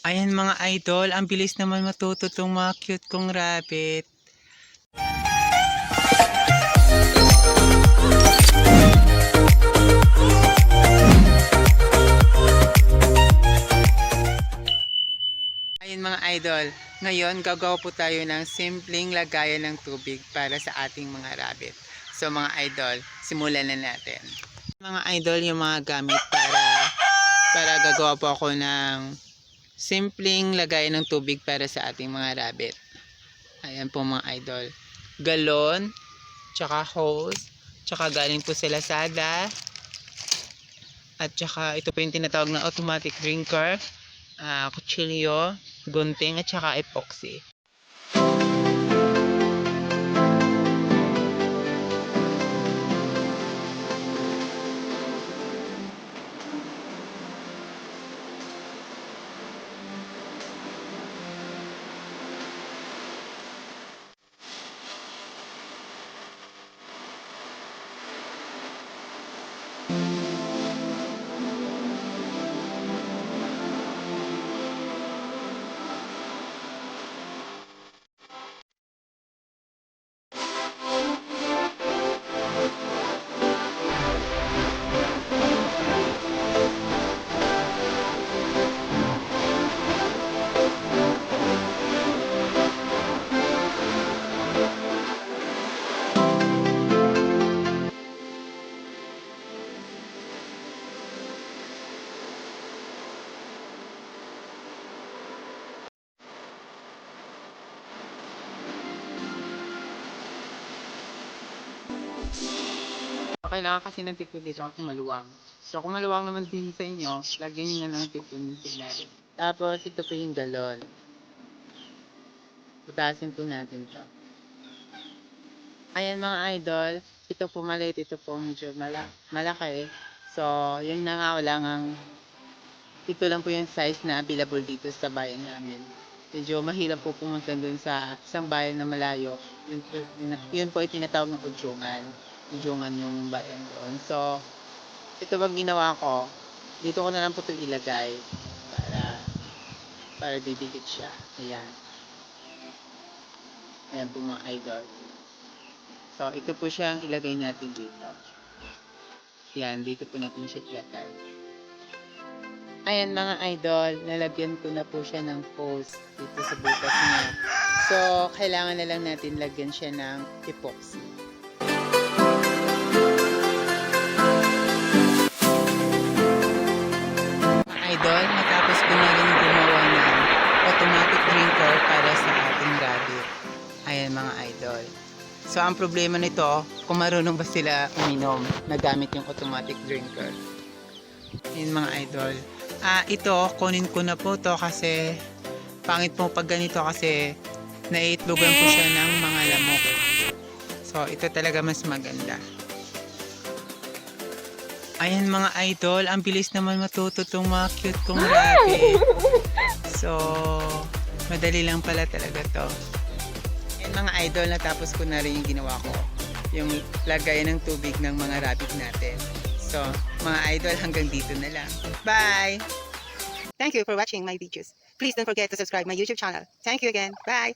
Ayan mga idol, ang bilis naman matuto tong mga cute kong rabbit. Ayun mga idol, ngayon gagawa po tayo ng simpleng lagayan ng tubig para sa ating mga rabbit. So mga idol, simulan na natin. Mga idol, yung mga gamit para para gagawa po ako ng simpleng lagayan ng tubig para sa ating mga rabbit. Ayan po mga idol. Galon, tsaka hose, tsaka galing po sa Lazada. At tsaka ito po yung tinatawag na automatic drinker, ah kutsilyo, gunting at tsaka epoxy. Kailangan kasi ng tipid dito kasi maluwang. So kung maluwang naman din sa inyo, lagyan nyo na ng tipid natin. Tapos ito po yung galon. Putasin po natin to. Ayan mga idol, ito po maliit, ito po medyo mala malaki. So, yun na nga wala ngang ito lang po yung size na available dito sa bayan namin. Medyo mahirap po pumunta dun sa isang bayan na malayo. Yun po, yun po yung tinatawag ng kudyungan. Kudyungan yung bayan doon. So, ito bang ginawa ko, dito ko na lang po ito ilagay para para didikit siya. Ayan. Ayan po mga idol. So, ito po siya ang ilagay natin dito. Yan, dito po natin siya ilagay. Ayan mga idol, nalagyan ko na po siya ng post dito sa butas niya. So, kailangan na lang natin lagyan siya ng epoxy. Mga idol. So, ang problema nito, kung marunong ba sila uminom na gamit yung automatic drinker. Ayan mga idol. Ah, ito, kunin ko na po to kasi pangit po pag ganito kasi naiitlogan ko siya ng mga lamok. So, ito talaga mas maganda. Ayan mga idol, ang bilis naman matuto tong mga cute kong rabbit. So, madali lang pala talaga to. Mga idol, natapos ko na rin yung ginawa ko. Yung lagay ng tubig ng mga rabbit natin. So, mga idol, hanggang dito na lang. Bye! Thank you for watching my videos. Please don't forget to subscribe my YouTube channel. Thank you again. Bye!